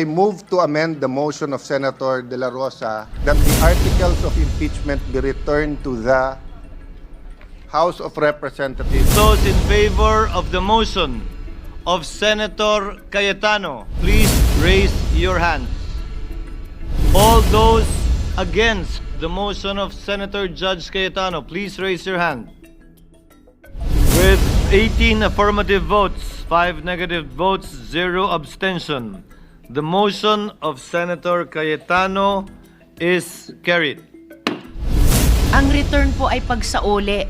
I move to amend the motion of Senator De La Rosa that the articles of impeachment be returned to the House of Representatives. Those in favor of the motion of Senator Cayetano, please raise your hands. All those against the motion of Senator Judge Cayetano, please raise your hand. With 18 affirmative votes, 5 negative votes, 0 abstention, the motion of Senator Cayetano is carried. Ang return po ay pagsauli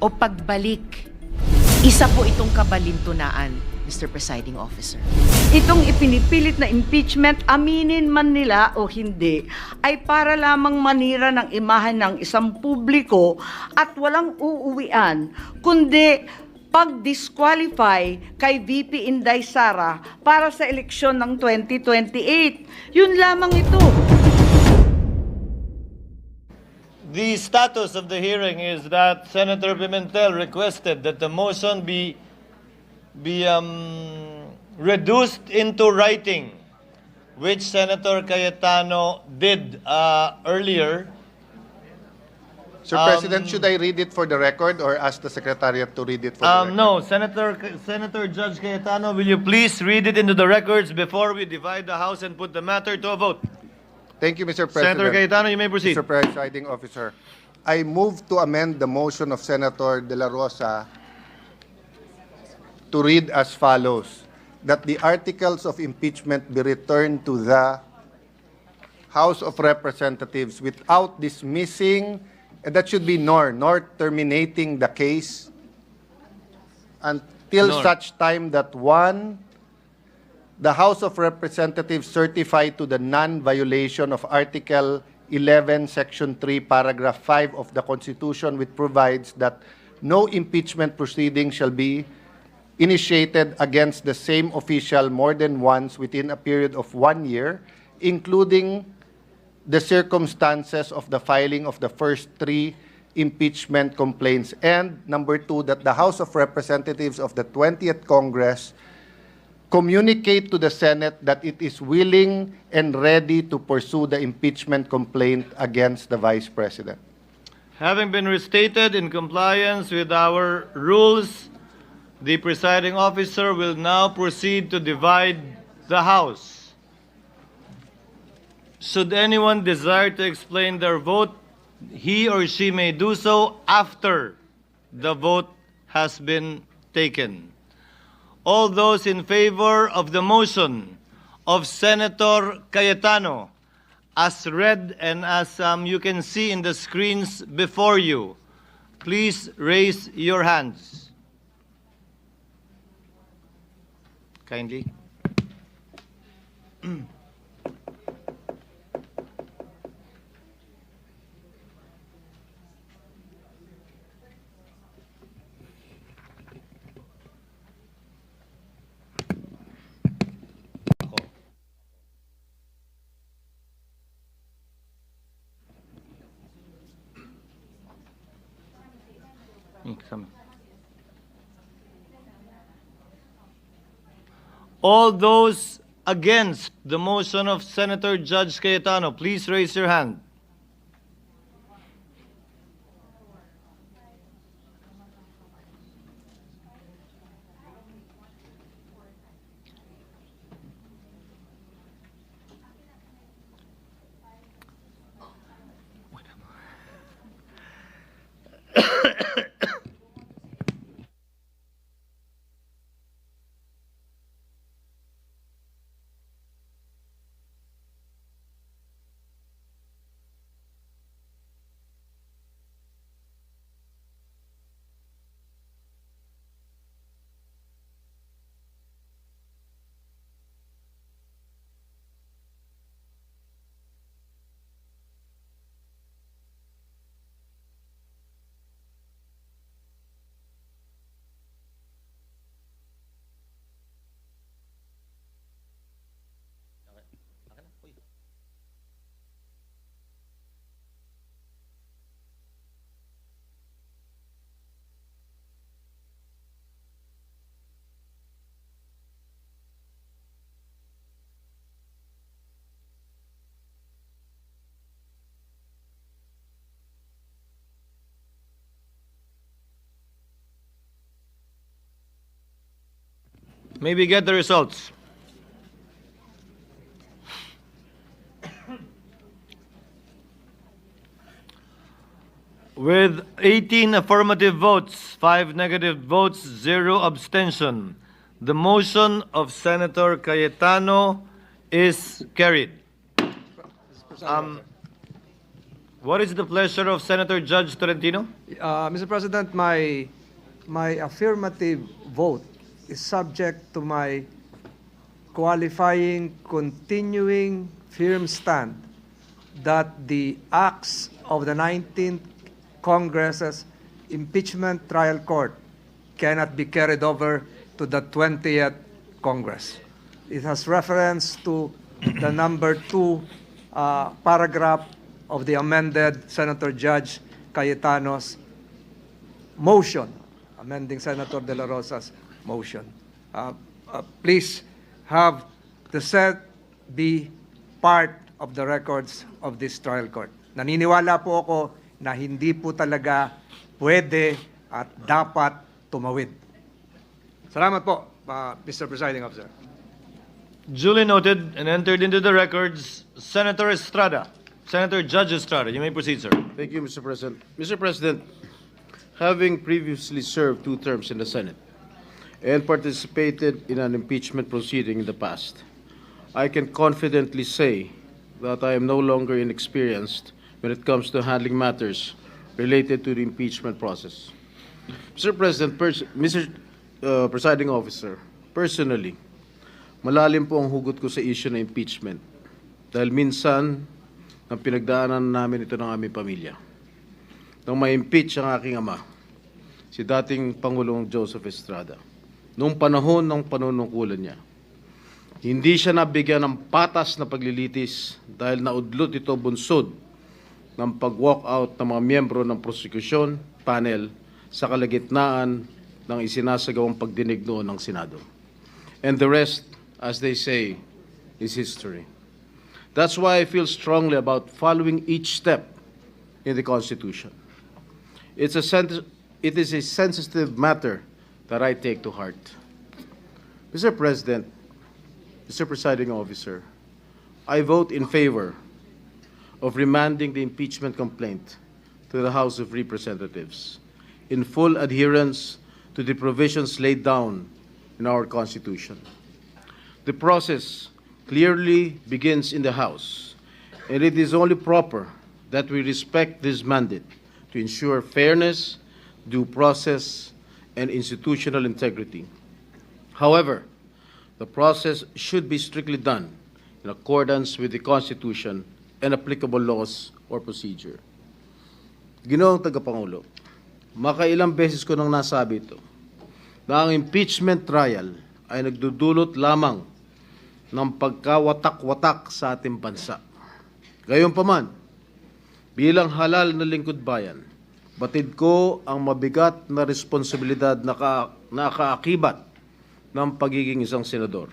o pagbalik. Isa po itong kabalintunaan, Mr. Presiding Officer. Itong ipinipilit na impeachment, aminin man nila o hindi, ay para lamang manira ng imahen ng isang publiko at walang uuwian, kundi pag-disqualify kay VP Inday Sara para sa eleksyon ng 2028. Yun lamang ito. The status of the hearing is that Senator Pimentel requested that the motion be be um, reduced into writing, which Senator Cayetano did uh, earlier. Sir Um, President, should I read it for the record or ask the Secretariat to read it for the record? Um, no, Senator Senator Judge Cayetano, will you please read it into the records before we divide the House and put the matter to a vote? Thank you, Mr. President. Senator Cayetano, you may proceed. Mr. Presiding Officer, I move to amend the motion of Senator De La Rosa to read as follows, that the articles of impeachment be returned to the House of Representatives without dismissing, and that should be nor, nor terminating the case until Nor. such time that one, the House of Representatives certify to the non-violation of Article 11, Section 3, Paragraph 5 of the Constitution, which provides that no impeachment proceeding shall be initiated against the same official more than once within a period of one year, including the circumstances of the filing of the first three impeachment complaints. And number two, that the House of Representatives of the 20th Congress communicate to the Senate that it is willing and ready to pursue the impeachment complaint against the Vice President. Having been restated in compliance with our rules, the presiding officer will now proceed to divide the House. Should anyone desire to explain their vote, he or she may do so after the vote has been taken. All those in favor of the motion of Senator Cayetano, as read and as um, you can see in the screens before you, please raise your hands. Kindly. All those against the motion of Senator Judge Cayetano, please raise your hand. Maybe get the results. With 18 affirmative votes, 5 negative votes, 0 abstention, the motion of Senator Cayetano is carried. Um, what is the pleasure of Senator Judge Tolentino? Uh, Mr. President, my, my affirmative vote is subject to my qualifying continuing firm stand that the acts of the 19th Congress's impeachment trial court cannot be carried over to the 20th Congress. It has reference to the number two uh, paragraph of the amended Senator Judge Cayetano's motion, amending Senator De La Rosa's motion. Uh, uh, Please have the said be part of the records of this trial court. Naniniwala po ako na hindi po talaga pwede at dapat tumawid. Salamat po, uh, Mr. Presiding Officer. Duly noted and entered into the records, Senator Estrada. Senator Judge Estrada, you may proceed, sir. Thank you, Mr. President. Mr. President, having previously served two terms in the Senate and participated in an impeachment proceeding in the past, I can confidently say that I am no longer inexperienced when it comes to handling matters related to the impeachment process. Mr. President, pers- Mr. uh, Presiding Officer, personally, malalim po ang hugot ko sa issue ng impeachment dahil minsan ang pinagdaanan namin ito ng aming pamilya. Nang ma-impeach ang aking ama, si dating Pangulong Joseph Estrada, noong panahon ng panunungkulan niya, hindi siya nabigyan ng patas na paglilitis dahil naudlot ito bunsod ng pag-walk out ng mga miyembro ng prosecution panel sa kalagitnaan ng isinasagawang pagdinig noon ng Senado. And the rest, as they say, is history. That's why I feel strongly about following each step in the Constitution. It's a it is a sensitive matter that I take to heart. Mr. President, Mr. Presiding Officer, I vote in favor of remanding the impeachment complaint to the House of Representatives in full adherence to the provisions laid down in our Constitution. The process clearly begins in the House, and it is only proper that we respect this mandate to ensure fairness, due process, and institutional integrity. However, the process should be strictly done in accordance with the Constitution and applicable laws or procedure. Ginoong Tagapangulo, makailang beses ko nang nasabi ito, na ang impeachment trial ay nagdudulot lamang ng pagkawatak-watak sa ating bansa. Gayunpaman, bilang halal na lingkod bayan, batid ko ang mabigat na responsibilidad na, ka, na kaakibat ng pagiging isang senador.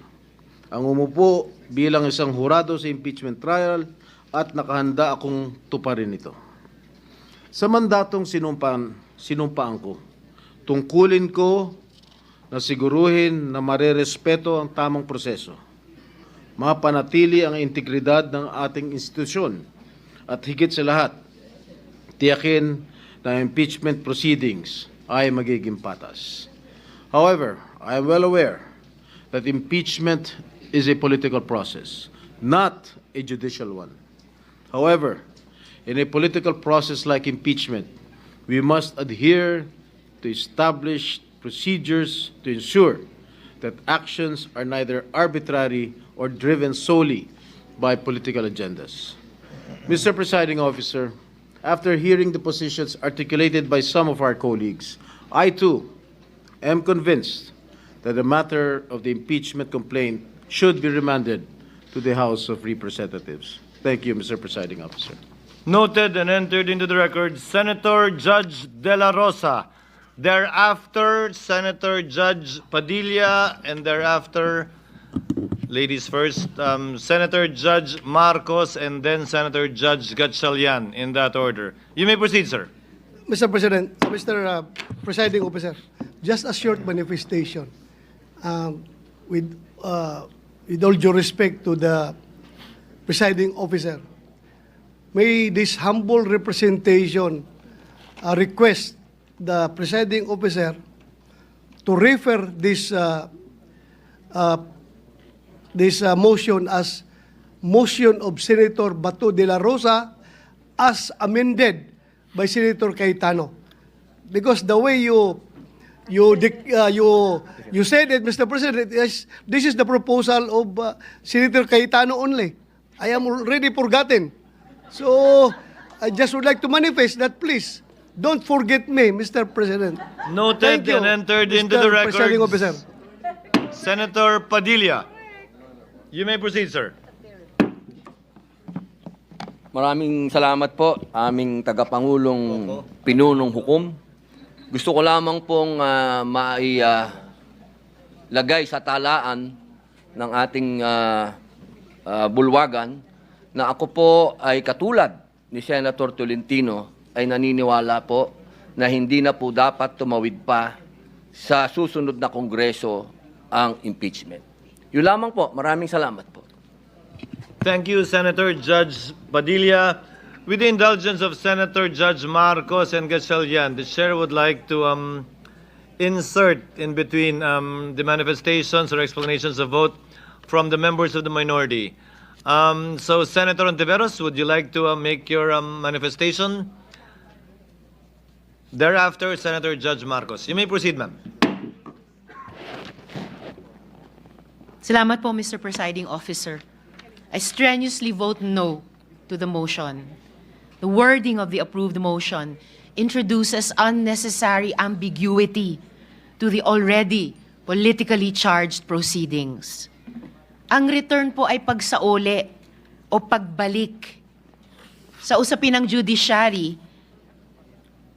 Ang umupo bilang isang hurado sa impeachment trial at nakahanda akong tuparin ito. Sa mandatong sinumpaan, sinumpaan ko, tungkulin ko na siguruhin na marerespeto ang tamang proseso, mapanatili ang integridad ng ating institusyon, at higit sa lahat, tiyakin na impeachment proceedings ay magiging patas. However, I am well aware that impeachment is a political process, not a judicial one. However, in a political process like impeachment, we must adhere to established procedures to ensure that actions are neither arbitrary or driven solely by political agendas. Mr. Presiding Officer, after hearing the positions articulated by some of our colleagues, I too am convinced that the matter of the impeachment complaint should be remanded to the House of Representatives. Thank you, Mr. Presiding Officer. Noted and entered into the record, Senator Judge De La Rosa. Thereafter, Senator Judge Padilla, and thereafter, ladies first, um, Senator Judge Marcos, and then Senator Judge Gatchalian, in that order. You may proceed, sir. Mr. President, Mr. uh, Presiding Officer, just a short manifestation. Um, with, uh, with all due respect to the presiding officer, may this humble representation uh, request the presiding officer to refer this uh, uh, this uh, motion as motion of Senator Bato de la Rosa as amended by Senator Cayetano. Because the way you you uh, you you said it, Mr. President, is, this is the proposal of uh, Senator Cayetano only. I am already forgotten. So I just would like to manifest that please don't forget me, Mr. President. Noted Thank you, and entered into Mr. the Presiding records. Officer. Senator Padilla. You may proceed, sir. Maraming salamat po, aming tagapangulong pinunong hukom. Gusto ko lamang pong uh, mai ah, lagay sa talaan ng ating ah, ah, bulwagan na ako po ay katulad ni Senator Tolentino ay naniniwala po na hindi na po dapat tumawid pa sa susunod na kongreso ang impeachment. Yun lamang po. Maraming salamat po. Thank you, Senator Judge Padilla. With the indulgence of Senator Judge Marcos and Gatchalian, the chair would like to um, insert in between um, the manifestations or explanations of vote from the members of the minority. Um, so, Senator Ontiveros, would you like to uh, make your um, manifestation? Thereafter, Senator Judge Marcos. You may proceed, ma'am. Salamat po, Mr. Presiding Officer. I strenuously vote no to the motion. The wording of the approved motion introduces unnecessary ambiguity to the already politically charged proceedings. Ang return po ay pagsauli o pagbalik. Sa usapin ng judiciary,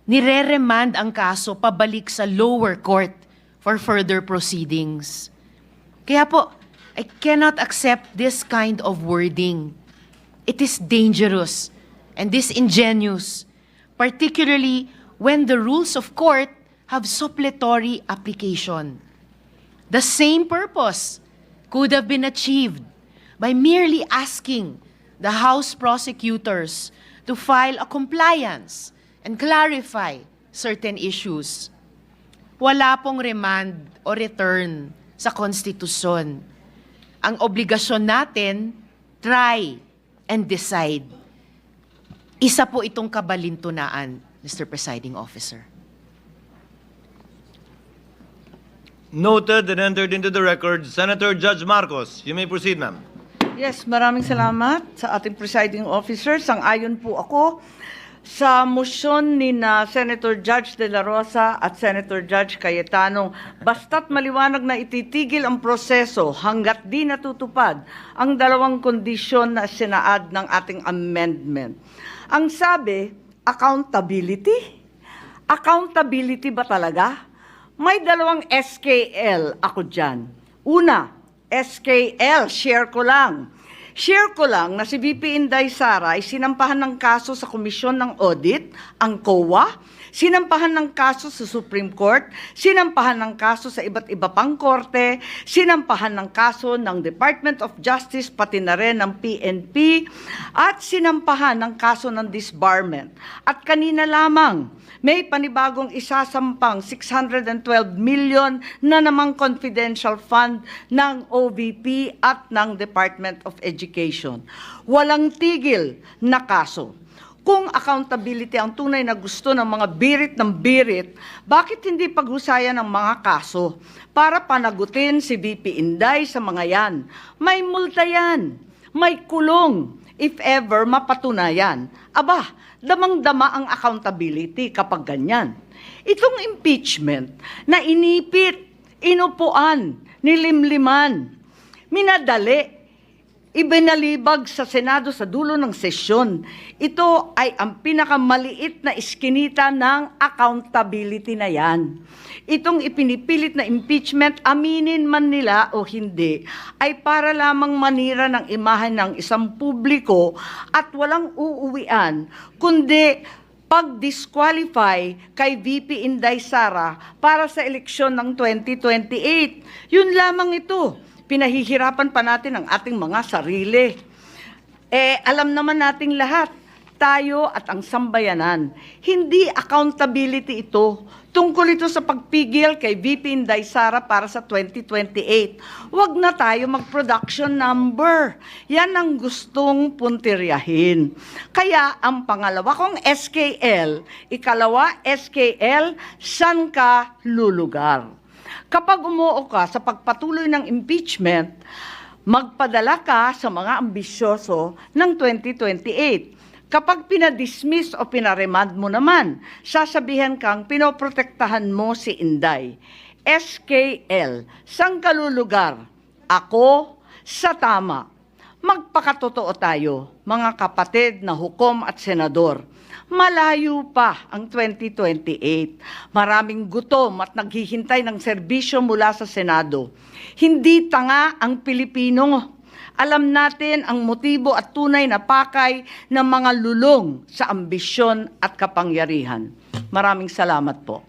nire-remand ang kaso pabalik sa lower court for further proceedings. Kaya po, I cannot accept this kind of wording. It is dangerous and disingenuous, particularly when the rules of court have suppletory application. The same purpose could have been achieved by merely asking the House prosecutors to file a compliance and clarify certain issues. Wala pong remand o return sa konstitusyon. Ang obligasyon natin, try and decide. Isa po itong kabalintunaan, Mr. Presiding Officer. Noted and entered into the record, Senator Judge Marcos. You may proceed, ma'am. Yes, maraming salamat sa ating presiding officer. Sang-ayon po ako sa motion ni na Senator Judge De La Rosa at Senator Judge Cayetano, basta't maliwanag na ititigil ang proseso hanggat di natutupad ang dalawang kondisyon na sinaad ng ating amendment. Ang sabi, accountability? Accountability ba talaga? May dalawang SKL ako dyan. Una, SKL, share ko lang. Share ko lang na si VP Inday Sara ay sinampahan ng kaso sa Komisyon ng Audit, ang COA, sinampahan ng kaso sa Supreme Court, sinampahan ng kaso sa iba't iba pang korte, sinampahan ng kaso ng Department of Justice, pati na rin ng PNP, at sinampahan ng kaso ng disbarment. At kanina lamang, may panibagong isasampang 612 million na namang confidential fund ng OVP at ng Department of Education. Walang tigil na kaso. Kung accountability ang tunay na gusto ng mga birit ng birit, bakit hindi paghusayan ng mga kaso para panagutin si VP Inday sa mga yan? May multa yan, may kulong, if ever mapatunayan. Aba, damang-dama ang accountability kapag ganyan. Itong impeachment na inipit, inupuan, nilimliman, minadali, ibinalibag sa Senado sa dulo ng sesyon. Ito ay ang pinakamaliit na iskinita ng accountability na yan. Itong ipinipilit na impeachment, aminin man nila o hindi, ay para lamang manira ng imahen ng isang publiko at walang uuwian, kundi pag-disqualify kay VP Inday Sara para sa eleksyon ng 2028. Yun lamang ito. Pinahihirapan pa natin ang ating mga sarili. Eh, alam naman nating lahat, tayo at ang sambayanan. Hindi accountability ito. Tungkol ito sa pagpigil kay VP Inday Sara para sa 2028. Huwag na tayo mag-production number. Yan ang gustong puntiryahin. Kaya ang pangalawa kong SKL, ikalawa SKL, saan ka lulugar? Kapag umuo ka sa pagpatuloy ng impeachment, magpadala ka sa mga ambisyoso ng 2028. Kapag pinadismiss o pinaremand mo naman, sasabihan kang pinoprotektahan mo si Inday. SKL, sang kalulugar? Ako sa tama. Magpakatotoo tayo, mga kapatid na hukom at senador. Malayo pa ang 2028. Maraming gutom at naghihintay ng serbisyo mula sa Senado. Hindi tanga ang Pilipino. Alam natin ang motibo at tunay na pakay ng mga lulong sa ambisyon at kapangyarihan. Maraming salamat po.